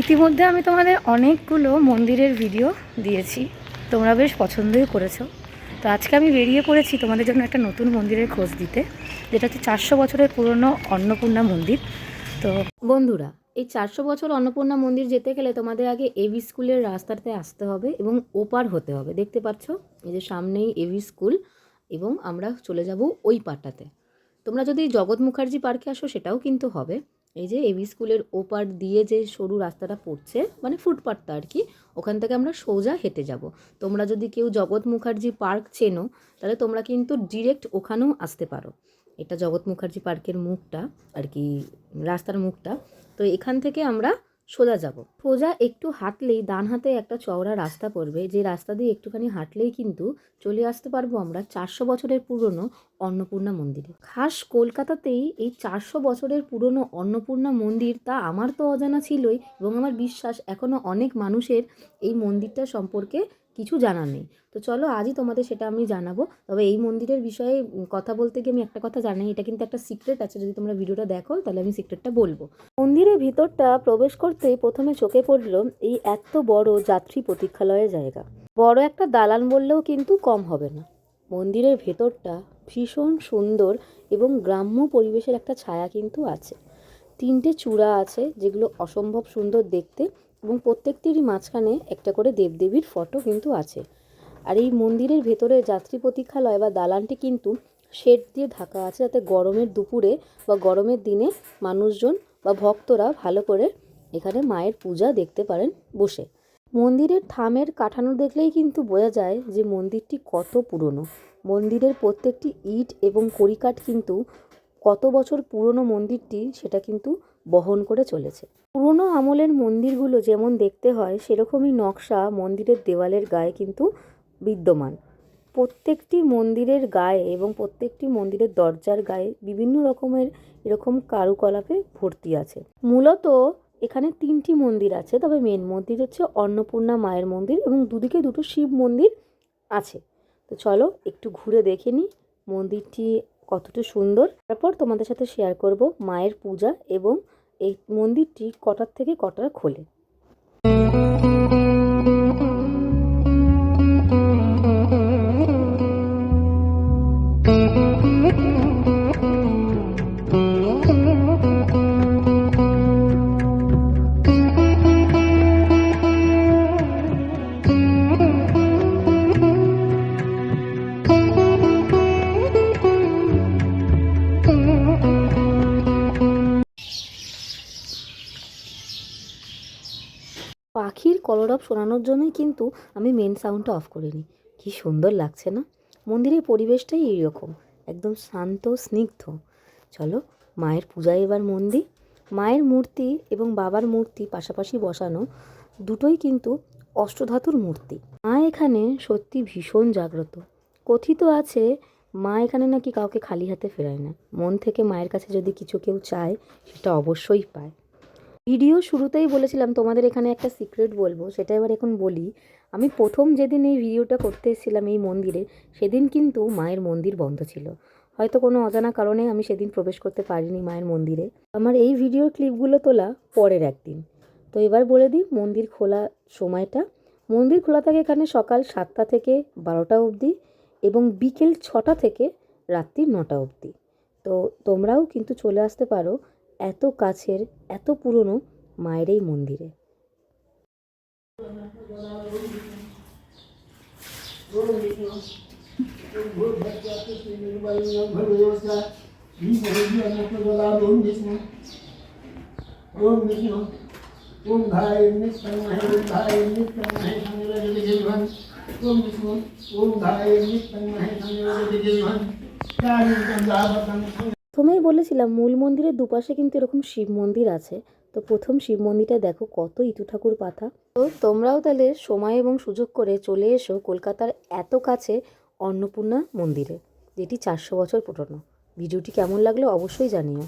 ইতিমধ্যে আমি তোমাদের অনেকগুলো মন্দিরের ভিডিও দিয়েছি। তোমরা বেশ পছন্দই করেছ। তো আজকে আমি বেরিয়ে পড়েছি তোমাদের জন্য একটা নতুন মন্দিরের খোঁজ দিতে, যেটা হচ্ছে চারশো বছরের পুরনো অন্নপূর্ণা মন্দির। তো বন্ধুরা, এই চারশো বছর অন্নপূর্ণা মন্দির যেতে গেলে তোমাদের আগে এভি স্কুলের রাস্তাতে আসতে হবে এবং ওপার হতে হবে। দেখতে পাচ্ছ? এই যে সামনেই এভি স্কুল এবং আমরা চলে যাব ওই পাটটাতে তোমরা যদি জগৎ মুখার্জি পার্কে আসো সেটাও কিন্তু হবে। এই যে এবি স্কুলের ওপার দিয়ে যে সরু রাস্তাটা পড়ছে মানে ফুটপাথটা আর কি, ওখান থেকে আমরা সোজা হেঁটে যাব। তোমরা যদি কেউ জগৎ মুখার্জি পার্ক চেনো, তাহলে তোমরা কিন্তু ডিরেক্ট ওখানেও আসতে পারো। এটা জগৎ মুখার্জি পার্কের মুখটা আর কি, রাস্তার মুখটা। তো এখান থেকে আমরা সোজা যাব। সোজা একটু হাঁটলেই ডান হাতে একটা চওড়া রাস্তা পড়বে। যে রাস্তা দিয়ে একটুখানি হাঁটলেই কিন্তু চলে আসতে পারব আমরা চারশো বছরের পুরনো অন্নপূর্ণা মন্দিরে। খাস কলকাতাতেই এই চারশো বছরের পুরনো অন্নপূর্ণা মন্দির তা আমার তো অজানা ছিলই এবং আমার বিশ্বাস এখনও অনেক মানুষের এই মন্দিরটা সম্পর্কে কিছু জানা নেই। তো চলো আজই তোমাদের সেটা আমি জানাব। তবে এই মন্দিরের বিষয়ে কথা বলতে গিয়ে আমি একটা কথা জানি এটা কিন্তু একটা সিক্রেট আছে। যদি তোমরা ভিডিওটা দেখো তাহলে আমি সিক্রেটটা বলব। মন্দিরের ভিতরটা প্রবেশ করতেই প্রথমে চোখে পড়ল এই এত বড় যাত্রী প্রতীক্ষালয়ের জায়গা। বড় একটা দালান বললেও কিন্তু কম হবে না। মন্দিরের ভেতরটা ভীষণ সুন্দর এবং গ্রাম্য পরিবেশের একটা ছায়া কিন্তু আছে। তিনটে চূড়া আছে যেগুলো অসম্ভব সুন্দর দেখতে এবং প্রত্যেকটিরই মাঝখানে একটা করে দেবদেবীর ফটো কিন্তু আছে। আর এই মন্দিরের ভেতরে যাত্রী প্রতীক্ষালয় বা দালানটি কিন্তু শেড দিয়ে ঢাকা আছে যাতে গরমের দুপুরে বা গরমের দিনে মানুষজন বা ভক্তরা ভালো করে এখানে মায়ের পূজা দেখতে পারেন বসে। মন্দিরের থামের কাঠানো দেখলেই কিন্তু বোঝা যায় যে মন্দিরটি কত পুরনো। মন্দিরের প্রত্যেকটি ইট এবং কড়িকাঠ কিন্তু কত বছর পুরনো মন্দিরটি সেটা কিন্তু বহন করে চলেছে। পুরনো আমলের মন্দিরগুলো যেমন দেখতে হয়, সেরকমই নকশা মন্দিরের দেওয়ালের গায়ে কিন্তু বিদ্যমান। প্রত্যেকটি মন্দিরের গায়ে এবং প্রত্যেকটি মন্দিরের দরজার গায়ে বিভিন্ন রকমের এরকম কারুকলাপে ভর্তি আছে। মূলত এখানে তিনটি মন্দির আছে, তবে মেন মন্দির হচ্ছে অন্নপূর্ণা মায়ের মন্দির এবং দুদিকে দুটো শিব মন্দির আছে। তো চলো একটু ঘুরে দেখে নিই মন্দিরটি কতটা সুন্দর। তারপর তোমাদের সাথে শেয়ার করব মায়ের পূজা এবং এই মন্দিরটি কটার থেকে কটার খোলে। পাখির কলরব শোনানোর জন্যই কিন্তু আমি মেন সাউন্ডটা অফ করিনি। কি সুন্দর লাগছে না? মন্দিরের পরিবেশটাই এইরকম। একদম শান্ত, স্নিগ্ধ। চলো, মায়ের পূজায় এবার মন্দির মায়ের মূর্তি এবং বাবার মূর্তি পাশাপাশি বসানো দুটোই কিন্তু অষ্টধাতুর মূর্তি। মা এখানে সত্যি ভীষণ জাগ্রত। কথিত আছে, মা এখানে নাকি কাউকে খালি হাতে ফেরায় না। মন থেকে মায়ের কাছে যদি কিছু কেউ চায়, সেটা অবশ্যই পায়। ভিডিও শুরুতেই বলেছিলাম, তোমাদের এখানে একটা সিক্রেট বলব, সেটা এবার এখন বলি। আমি প্রথম যেদিন এই ভিডিওটা করতে এসেছিলাম এই মন্দিরে, সেদিন কিন্তু মায়ের মন্দির বন্ধ ছিল। হয়তো কোনো অজানা কারণে আমি সেদিন প্রবেশ করতে পারিনি মায়ের মন্দিরে। আমার এই ভিডিওর ক্লিপগুলো তোলা পরের একদিন। তো এবার বলে দিই, মন্দির খোলা সময়টা। মন্দির খোলা থাকে এখানে সকাল সাতটা থেকে বারোটা অবধি এবং বিকেল ছটা থেকে রাত্রি নটা অবধি। তো তোমরাও কিন্তু চলে আসতে পারো এত কাছের এত পুরনো মায়ের এই মন্দিরে ओम विष्णु ओम भाई नित्यमहे ओम भाई नित्यमहे संयोजति जीवन ओम विष्णु ओम भाई नित्यमहे संयोजति जीवन चारिकं जावतं প্রথমেই বলেছিলাম মূল মন্দিরের দুপাশে কিন্তু এরকম শিব মন্দির আছে। তো প্রথম শিব মন্দিরটা দেখো কত ইতু ঠাকুর পাতা। তো তোমরাও তাহলে সময় এবং সুযোগ করে চলে এসো কলকাতার এত কাছে অন্নপূর্ণা মন্দিরে, যেটি চারশো বছর পুরনো। ভিডিওটি কেমন লাগল অবশ্যই জানিও।